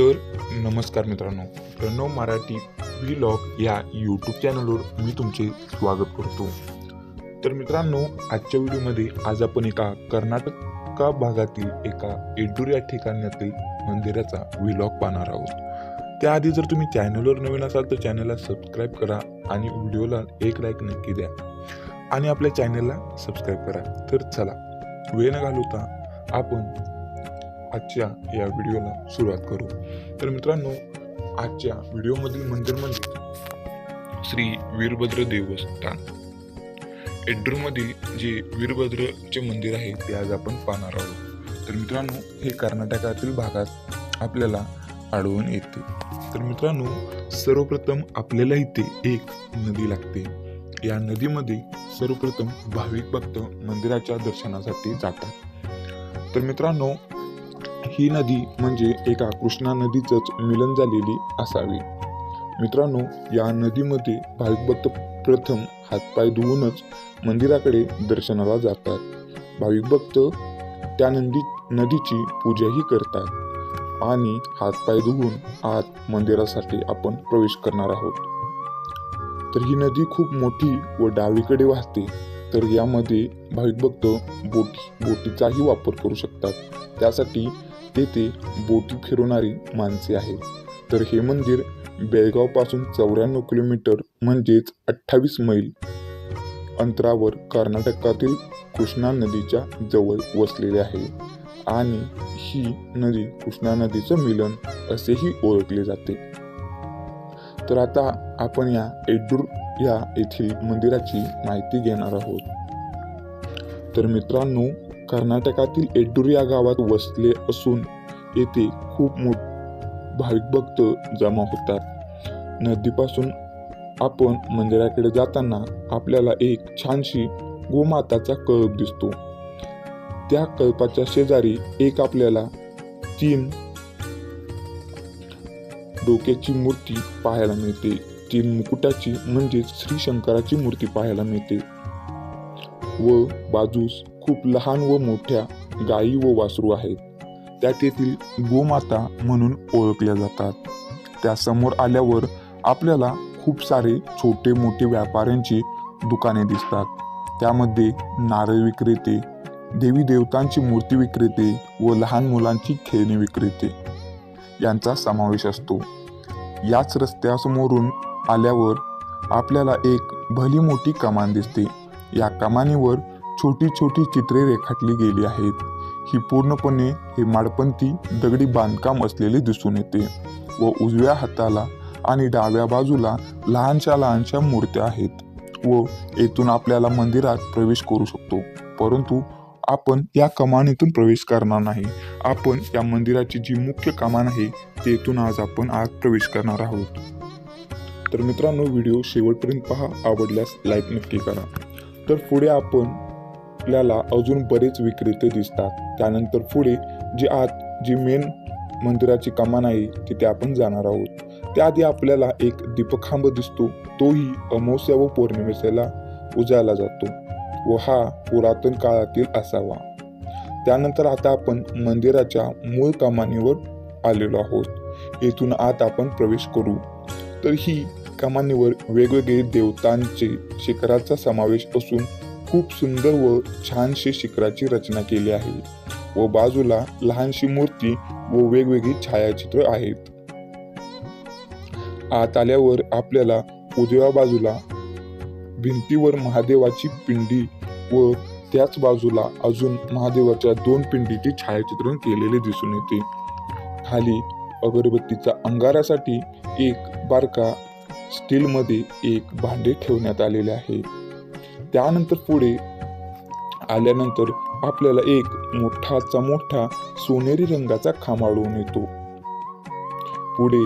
तर नमस्कार मित्रांनो प्रणव मराठी व्लॉग या यूट्यूब चॅनलवर मी तुमचे स्वागत करतो. तर मित्रांनो आजच्या व्हिडिओमध्ये आज आपण एका कर्नाटका भागातील एका एडूर या ठिकाणातील मंदिराचा व्लॉग पाहणार आहोत. त्याआधी जर तुम्ही चॅनलवर नवीन असाल तर चॅनलला सबस्क्राईब करा आणि व्हिडिओला एक लाईक नक्की द्या. आणि आपल्या चॅनलला सबस्क्राईब करा. तर चला वेळ न घालवता आपण आजच्या या व्हिडिओला सुरुवात करू. तर मित्रांनो आजच्या व्हिडिओमधील मंदिर म्हणजे श्री वीरभद्र देवस्थान. एड्रूमधील जे वीरभद्रचे मंदिर आहे ते आज आपण पाहणार आहोत. तर मित्रांनो हे कर्नाटकातील भागात आपल्याला आढळून येते. तर मित्रांनो सर्वप्रथम आपल्याला इथे एक नदी लागते. या नदीमध्ये सर्वप्रथम भाविक भक्त मंदिराच्या दर्शनासाठी जातात. तर मित्रांनो ही नदी म्हणजे एका कृष्णा नदीचंच मिलन झालेली असावी. मित्रांनो या नदीमध्ये भाविक भक्त प्रथम हातपाय धुवूनच मंदिराकडे दर्शनाला जातात. भाविक भक्त त्या नदी नदीची पूजाही करतात आणि हातपाय धुवून आत मंदिरासाठी आपण प्रवेश करणार आहोत. तर ही नदी खूप मोठी व डावीकडे वाहते तर यामध्ये भाविक भक्त बोटी बोटीचाही वापर करू शकतात. त्यासाठी तेथे बोटी फिरवणारी माणसे आहेत. तर हे मंदिर बेळगावपासून चौऱ्याण्णव किलोमीटर म्हणजेच अठ्ठावीस मैल अंतरावर कर्नाटकातील कृष्णा नदीच्या जवळ वसलेले आहे. आणि ही नदी कृष्णा नदीचं मिलन असेही ओळखले जाते. तर आता आपण या एडूर या येथील मंदिराची माहिती घेणार आहोत. तर मित्रांनो कर्नाटकातील एड्डूर या गावात वसले असून येथे खूप मोठ भाविक भक्त जमा होतात. नदीपासून आपण मंदिराकडे जाताना आपल्याला एक छानशी गोमाताचा कळप दिसतो. त्या कळपाच्या शेजारी एक आपल्याला तीन डोक्याची मूर्ती पाहायला मिळते. तीन मुकुटाची म्हणजेच श्री शंकराची मूर्ती पाहायला मिळते. व बाजूस खूप लहान व मोठ्या गायी व वासरू आहेत. त्या तेथील गोमाता म्हणून ओळखल्या जातात. त्या समोर आल्यावर आपल्याला खूप सारे छोटे मोठे व्यापाऱ्यांची दुकाने दिसतात. त्यामध्ये नारळ विक्रेते देवी देवतांची मूर्ती विक्रेते व लहान मुलांची खेळणी विक्रेते यांचा समावेश असतो. याच रस्त्यासमोरून आल्यावर आपल्याला एक भली मोठी कमान दिसते. या कमानीवर छोटी छोटी चित्रे रेखाटली गेली आहेत. ही पूर्णपणे हे माडपंथी दगडी बांधकाम असलेले दिसून येते व उजव्या हाताला आणि डाव्या बाजूला लहानशा लहानशा मूर्त्या आहेत व येथून आपल्याला मंदिरात प्रवेश करू शकतो. परंतु आपण या कमानीतून प्रवेश करणार नाही. आपण या मंदिराची जी मुख्य कमान आहे तेथून आज आपण आज प्रवेश करणार आहोत. तर मित्रांनो व्हिडिओ शेवटपर्यंत पहा. आवडल्यास लाईक नक्की करा. तर पुढे आपण आपल्याला अजून बरेच विक्रेते दिसतात. त्यानंतर पुढे जी आत जी मेन मंदिराची कमान आहे तिथे आपण जाणार आहोत. त्याआधी आपल्याला एक दीपखांब दिसतो. तोही अमावस्या व पौर्णिमेला उजाळला जातो व हा पुरातन काळातील असावा. त्यानंतर आता आपण मंदिराच्या मूळ कमानीवर आलेलो आहोत. येथून आत आपण प्रवेश करू. तर ही कमानीवर वेगवेगळे देवतांचे शिखराचा समावेश असून खूप सुंदर व छानशी शिखराची रचना केली आहे व बाजूला लहानशी मूर्ती व वेगवेगळी छायाचित्र आहेत. आत आल्यावर आपल्याला उजव्या बाजूला भिंतीवर महादेवाची पिंडी व त्याच बाजूला अजून महादेवाच्या दोन पिंडीचे छायाचित्रण केलेले दिसून येते. खाली अगरबत्तीचा अंगारासाठी एक बारका स्टीलमध्ये एक भांडे ठेवण्यात आलेले आहे. त्यानंतर पुढे आल्यानंतर आपल्याला एक मोठाचा मोठा सोनेरी रंगाचा खांबाळून येतो. पुढे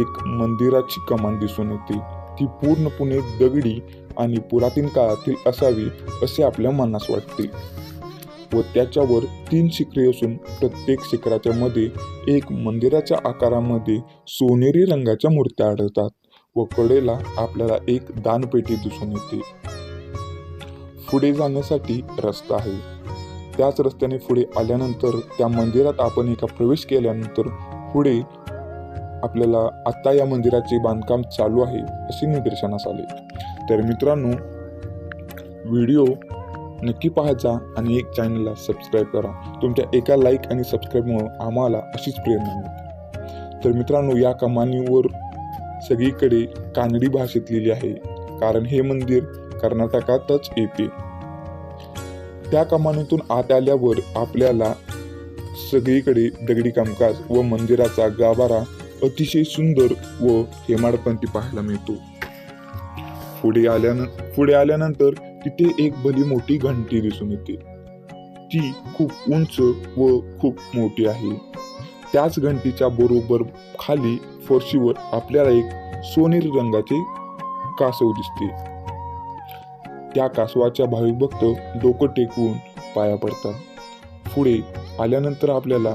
एक मंदिराची कमान दिसून येते. ती पूर्णपणे दगडी आणि पुरातन काळातील असावी असे आपल्या मनास वाटते. व त्याच्यावर तीन शिखरे असून प्रत्येक शिखराच्या मध्ये एक मंदिराच्या आकारामध्ये सोनेरी रंगाच्या मूर्त्या आढळतात व कडेला आपल्याला एक दानपेटी दिसून येते. पुढे जाण्यासाठी रस्ता आहे. त्याच रस्त्याने पुढे आल्यानंतर त्या मंदिरात आपण एका प्रवेश केल्यानंतर पुढे आपल्याला आत्ता या मंदिराचे बांधकाम चालू आहे असे निदर्शनास आले. तर मित्रांनो व्हिडिओ नक्की पाहायचा आणि एक चॅनलला सबस्क्राईब करा. तुमच्या एका लाईक आणि सबस्क्राईबमुळं आम्हाला अशीच प्रेरणा मिळते. तर मित्रांनो या कमानीवर सगळीकडे कानडी भाषेत लिहिली आहे. कारण हे मंदिर कर्नाटकातच येते. त्या कमानीतून आत आल्यावर आपल्याला सगळीकडे दगडी कामकाज व मंदिराचा गाभारा अतिशय सुंदर व हेमाडपंथी पाहायला मिळतो. पुढे आल्यान पुढे आल्यानंतर तिथे एक भली मोठी घंटी दिसून येते. ती खूप उंच व खूप मोठी आहे. त्याच घंटीच्या बरोबर खाली फरशीवर आपल्याला एक सोनेरी रंगाचे कासव दिसते. त्या कासवाच्या भाविक भक्त डोकं टेकवून पाया पडतात. पुढे आल्यानंतर आपल्याला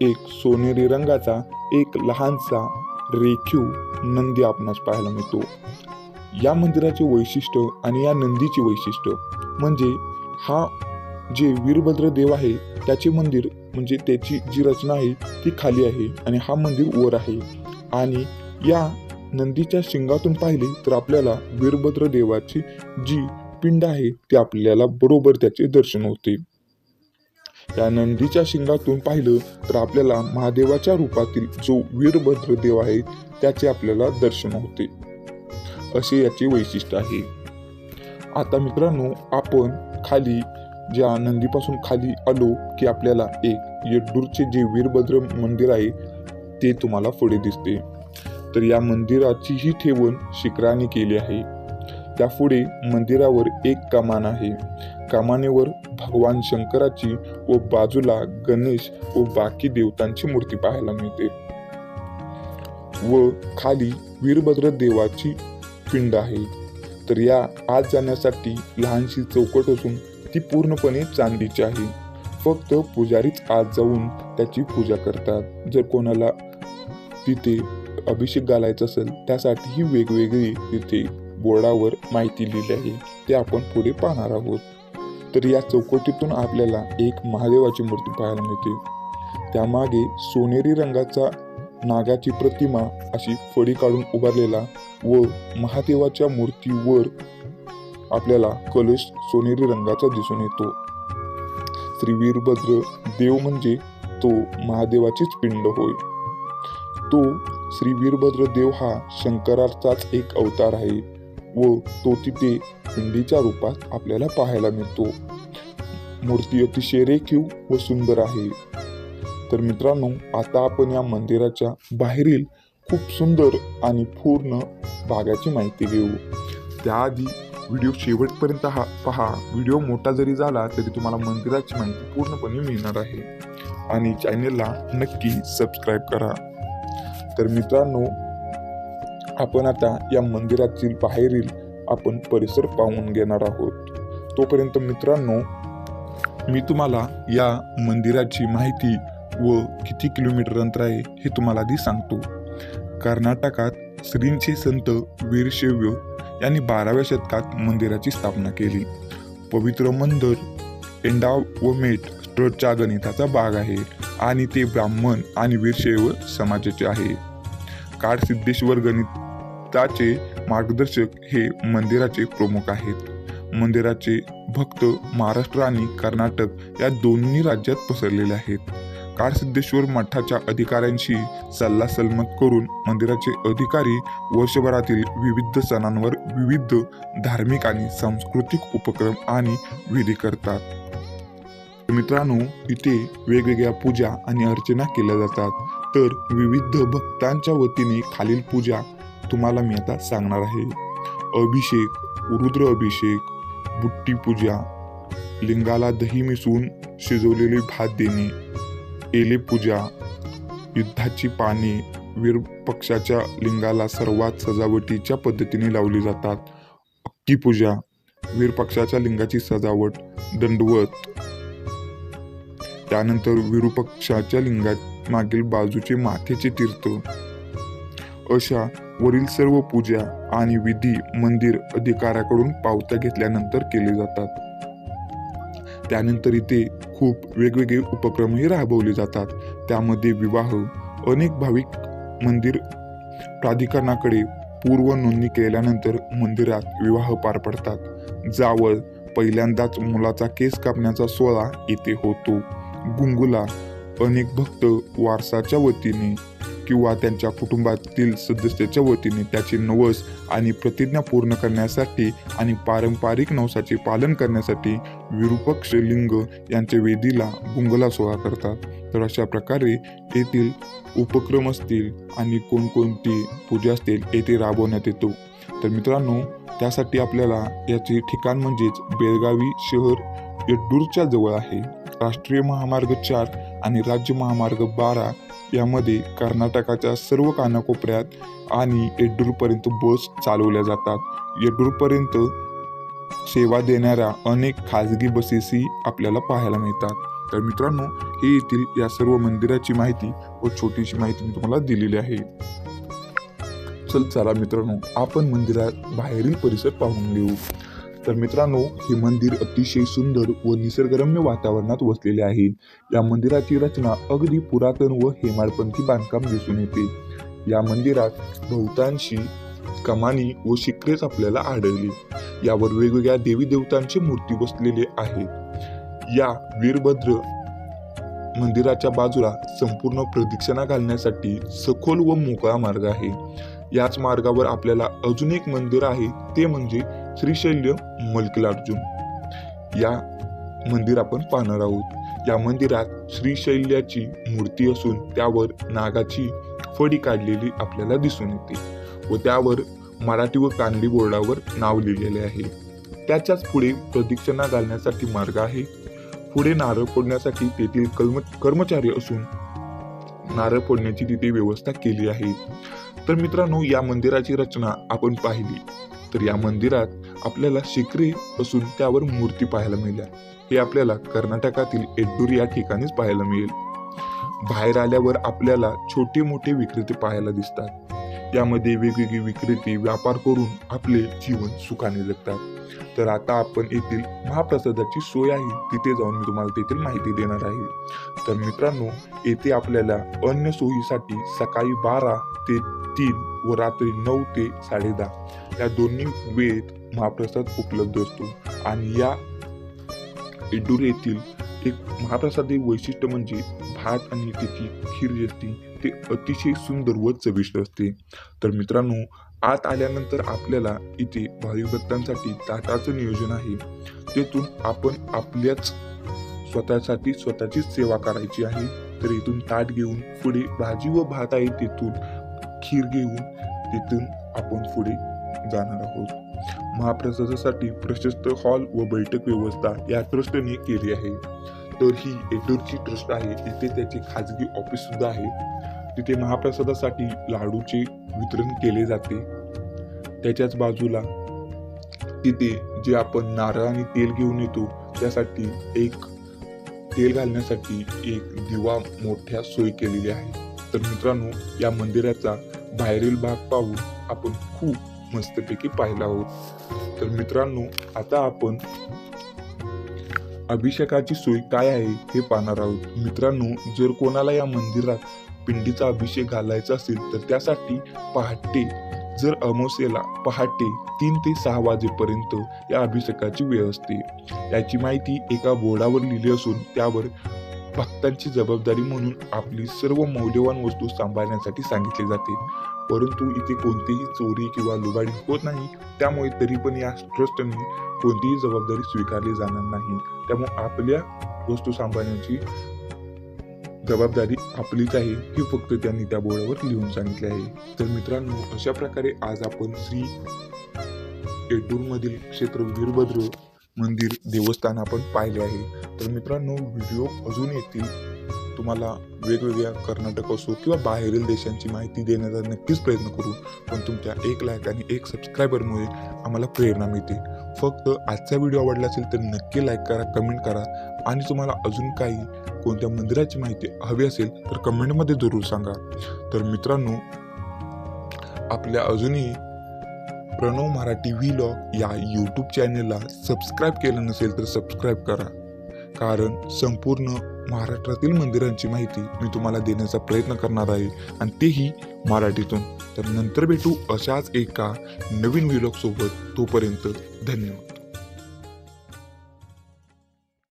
एक सोनेरी रंगाचा एक लहानसा रेखीव नंदी आपणास पाहायला मिळतो. या मंदिराचे वैशिष्ट्य आणि या नंदीचे वैशिष्ट्य म्हणजे हा जे वीरभद्र देव आहे त्याचे मंदिर म्हणजे त्याची जी रचना आहे ती खाली आहे आणि हा मंदिर वर आहे. आणि या नंदीच्या शिंगातून पाहिले तर आपल्याला वीरभद्र देवाची जी पिंड आहे ती आपल्याला बरोबर त्याचे दर्शन होते. या नंदीच्या शिंगातून पाहिलं तर आपल्याला महादेवाच्या रूपातील जो वीरभद्र देव आहे त्याचे आपल्याला दर्शन होते. असे याचे वैशिष्ट्य आहे. आता मित्रांनो आपण खाली ज्या नंदीपासून खाली आलो की आपल्याला एक येड्डूरचे जे वीरभद्र मंदिर आहे ते तुम्हाला पुढे दिसते. तर या मंदिराचीही ठेवण शिखराने केली आहे. त्यापुढे मंदिरावर एक कमान आहे. कमानेवर भगवान शंकराची व बाजूला गणेश व बाकी देवतांची मूर्ती पाहायला मिळते. व खाली वीरभद्र देवाची पिंड आहे. तर या आत जाण्यासाठी लहानशी चौकट असून ती पूर्णपणे चांदीची आहे. फक्त पुजारीच आत जाऊन त्याची पूजा करतात. जर कोणाला तिथे अभिषेक घालायचा असेल त्यासाठी ही वेगवेगळी तिथे बोर्डावर माहिती लिहिली आहे. ते आपण पुढे पाहणार आहोत. तर या चौकटीतून आपल्याला एक महादेवाची मूर्ती पाहायला मिळते. त्यामागे सोनेरी रंगाचा नागाची प्रतिमा अशी फडी काढून उभारलेला व महादेवाच्या मूर्तीवर आपल्याला कलश सोनेरी रंगाचा दिसून येतो. श्री वीरभद्र देव म्हणजे तो महादेवाचीच पिंड होय. तो श्री वीरभद्र देव हा शंकराचाच एक अवतार आहे व तो तिथे पिंडीच्या रूपात आपल्याला पाहायला मिळतो. मूर्ती अतिशय रेखीव व सुंदर आहे. तर मित्रांनो आता आपण या मंदिराच्या बाहेरील खूप सुंदर आणि पूर्ण भागाची माहिती घेऊ. त्याआधी व्हिडिओ शेवटपर्यंत हा पहा. व्हिडिओ मोठा जरी झाला तरी तुम्हाला मंदिराची माहिती पूर्णपणे मिळणार आहे. आणि चॅनेलला नक्की सबस्क्राईब करा. तर मित्रांनो आपण आता या मंदिरातील बाहेरील आपण परिसर पाहून घेणार आहोत. तोपर्यंत मित्रांनो मी तुम्हाला या मंदिराची माहिती व किती किलोमीटर अंतर आहे हे तुम्हाला आधी सांगतो. कर्नाटकात श्रींचे संत वीरशैव यांनी बाराव्या शतकात मंदिराची स्थापना केली. पवित्र मंदिर एंडाव व मेट ट्रस्टच्या गणिताचा भाग आहे आणि ते ब्राह्मण आणि वीरशैव समाजाचे आहे. काळसिद्धेश्वर गणिताचे मार्गदर्शक हे मंदिराचे प्रमुख आहेत. मंदिराचे भक्त महाराष्ट्र आणि कर्नाटक या दोन्ही राज्यात पसरलेले आहेत. काळसिद्धेश्वर मठाच्या अधिकाऱ्यांशी सल्ला सल्मत करून मंदिराचे अधिकारी वर्षभरातील विविध सणांवर विविध धार्मिक आणि सांस्कृतिक उपक्रम आणि विधी करतात. मित्रांनो इथे वेगवेगळ्या पूजा आणि अर्चना केल्या जातात. तर विविध भक्तांच्या वतीने खालील पूजा तुम्हाला मी आता सांगणार आहे. अभिषेक रुद्र अभिषेक बुट्टी पूजा लिंगाला दही मिसळून शिजवलेले भात देणे एले पूजा युद्धाची पाने वीर पक्षाच्या लिंगाला सर्वात सजावटीच्या पद्धतीने लावली जातात. अक्की पूजा वीर पक्षाच्या लिंगाची सजावट दंडवत त्यानंतर विरूपक्षाच्या लिंगात मागील बाजूचे माथेचे तीर्थ. अशा वरील सर्व पूजा आणि विधी मंदिर अधिकाऱ्याकडून पावत्या घेतल्यानंतर केले जातात. त्यानंतर इथे खूप वेगवेगळे उपक्रमही राबवले जातात. त्यामध्ये विवाह अनेक भाविक मंदिर प्राधिकरणाकडे पूर्व नोंदणी केल्यानंतर मंदिरात विवाह पार पडतात. जावळ पहिल्यांदाच मुलाचा केस कापण्याचा सोहळा इथे होतो. गुंगुला अनेक भक्त वारसाच्या वतीने किंवा त्यांच्या कुटुंबातील सदस्याच्या वतीने त्याचे नवस आणि प्रतिज्ञा पूर्ण करण्यासाठी आणि पारंपरिक नवसाचे पालन करण्यासाठी विरूपक्ष लिंग यांच्या वेदीला गुंगला सोहळा करतात. तर अशा प्रकारे येथील उपक्रम असतील आणि कोणकोणती पूजा असतील येथे राबवण्यात येतो. तर मित्रांनो त्यासाठी आपल्याला याचे ठिकाण म्हणजेच बेळगावी शहर येड्डूरच्या जवळ आहे. राष्ट्रीय महामार्ग चार आणि राज्य महामार्ग बारा यामध्ये कर्नाटकाच्या सर्व कानाकोपऱ्यात आणि येड्डूरपर्यंत बस चालवल्या जातात. येड्डूरपर्यंत सेवा देणाऱ्या अनेक खाजगी बसेसही आपल्याला पाहायला मिळतात. तर मित्रांनो हे येथील या सर्व मंदिराची माहिती व छोटीशी माहिती मी तुम्हाला दिलेली आहे. चल चला मित्रांनो आपण मंदिरात बाहेरील परिसर पाहून घेऊ. तर मित्रांनो हे मंदिर अतिशय सुंदर व निसर्गरम्य वातावरणात वसलेले आहे. या मंदिराची रचना अगदी पुरातन व हेमाडपंथी बांधकाम दिसून येते. या मंदिरात बहुतांशी कमानी व शिखरेच आपल्याला आढळली. यावर वेगवेगळ्या देवी देवतांची मूर्ती बसलेले आहेत. या वीरभद्र मंदिराच्या बाजूला संपूर्ण प्रदक्षिणा घालण्यासाठी सखोल व मोकळा मार्ग आहे. याच मार्गावर आपल्याला अजून एक मंदिर आहे. ते म्हणजे श्रीशैल्य मल्लिकार्जुन. या मंदिर आपण पाहणार आहोत. या मंदिरात श्रीशैल्याची मूर्ती असून त्यावर नागाची फडी काढलेली आपल्याला दिसून येते व त्यावर मराठी व कानडी बोर्डावर नाव लिहिलेले आहे. त्याच्याच पुढे प्रदक्षिणा घालण्यासाठी मार्ग आहे. पुढे नारळ फोडण्यासाठी तेथील कर्म कर्मचारी असून नारळ फोडण्याची तिथे व्यवस्था केली आहे. तर मित्रांनो या मंदिराची रचना आपण पाहिली. तर या मंदिरात आपल्याला शिखरी असून त्यावर मूर्ती पाहायला मिळल्या. हे आपल्याला कर्नाटकातील एड्डूर या ठिकाणीच पाहायला मिळेल. बाहेर आल्यावर आपल्याला छोटे मोठे विक्रेते पाहायला दिसतात. यामध्ये वेगवेगळी विक्रेते व्यापार करून आपले जीवन सुखाने जगतात. तर आता आपण येथील महाप्रसादाची सोय आहे तिथे जाऊन मी तुम्हाला तेथील माहिती देणार आहे. तर मित्रांनो येथे आपल्याला अन्य सोयीसाठी सकाळी बारा ते तीन व रात्री नऊ ते साडेदहा या दोन्ही वेळेत महाप्रसाद उपलब्ध असतो. आणि या इडूर येथील एक महाप्रसादी वैशिष्ट्य म्हणजे भात आणि त्याची खीर जी असते ते अतिशय सुंदर व चविष्ट असते. तर मित्रांनो आत आल्यानंतर आपल्याला इथे भाविक भक्तांसाठी ताटाचं नियोजन आहे. तेथून आपण आपल्याच स्वतःसाठी स्वतःचीच सेवा करायची आहे. तर इथून ताट घेऊन पुढे भाजी व भात आहे तेथून खीर घेऊन तिथून आपण पुढे जाणार आहोत. महाप्रसादासाठी प्रशस्त हॉल व बैठक व्यवस्था या ट्रस्टने केली आहे. तर ही एटूरची ट्रस्ट आहे तिथे त्याचे खाजगी ऑफिस सुद्धा आहे. तिथे महाप्रसादासाठी लाडूचे वितरण केले जाते. त्याच्याच बाजूला तिथे जे आपण नारळ आणि तेल घेऊन येतो त्यासाठी एक तेल घालण्यासाठी एक दिवा मोठ्या सोय केलेली आहे. तर मित्रांनो या मंदिराचा बाहेरील भाग पाहून आपण खूप मस्तपैकी पाहिला आहोत तर मित्रांनो आता आपण अभिषेकाची सोय काय आहे हे पाहणार आहोत. मित्रांनो जर कोणाला या मंदिरात पिंडीचा अभिषेक घालायचा असेल तर त्यासाठी पहाटे जर अमावस्येला पहाटे तीन ते सहा वाजेपर्यंत या अभिषेकाची वेळ असते याची माहिती एका बोर्डावर लिहिली असून त्यावर भक्तांची जबाबदारी म्हणून आपली सर्व मौल्यवान वस्तू सांभाळण्यासाठी सांगितले जाते. परंतु इथे कोणतीही चोरी किंवा लुबाडी होत नाही त्यामुळे तरी पण या ट्रस्टने कोणतीही जबाबदारी स्वीकारली जाणार नाही. त्यामुळे आपल्या वस्तू सांभाळण्याची जबाबदारी आपलीच आहे ही फक्त त्यांनी त्या बोर्डावर लिहून सांगितले आहे. तर मित्रांनो अशा प्रकारे आज आपण श्री एडूरमधील क्षेत्र वीरभद्र मंदिर देवस्थान आपण पाहिले आहे. तर मित्रांनो व्हिडिओ अजून येतील. तुम्हाला वेगवेगळ्या कर्नाटक असो किंवा बाहेरील देशांची माहिती देण्याचा नक्कीच प्रयत्न करू पण तुमच्या एक लाईक आणि एक सबस्क्रायबरमुळे आम्हाला प्रेरणा मिळते. फक्त आजचा व्हिडिओ आवडला असेल तर नक्की लाईक करा कमेंट करा आणि तुम्हाला अजून काही कोणत्या मंदिराची माहिती हवी असेल तर कमेंटमध्ये जरूर सांगा. तर मित्रांनो आपल्या अजूनही प्रणव मराठी व्लॉग या यूट्यूब चॅनेलला सबस्क्राईब केलं नसेल तर सबस्क्राईब करा. कारण संपूर्ण महाराष्ट्रातील मंदिरांची माहिती मी तुम्हाला देण्याचा प्रयत्न करणार आहे आणि तेही मराठीतून. तर नंतर भेटू अशाच एका नवीन व्हिडिओसोबत तोपर्यंत धन्यवाद.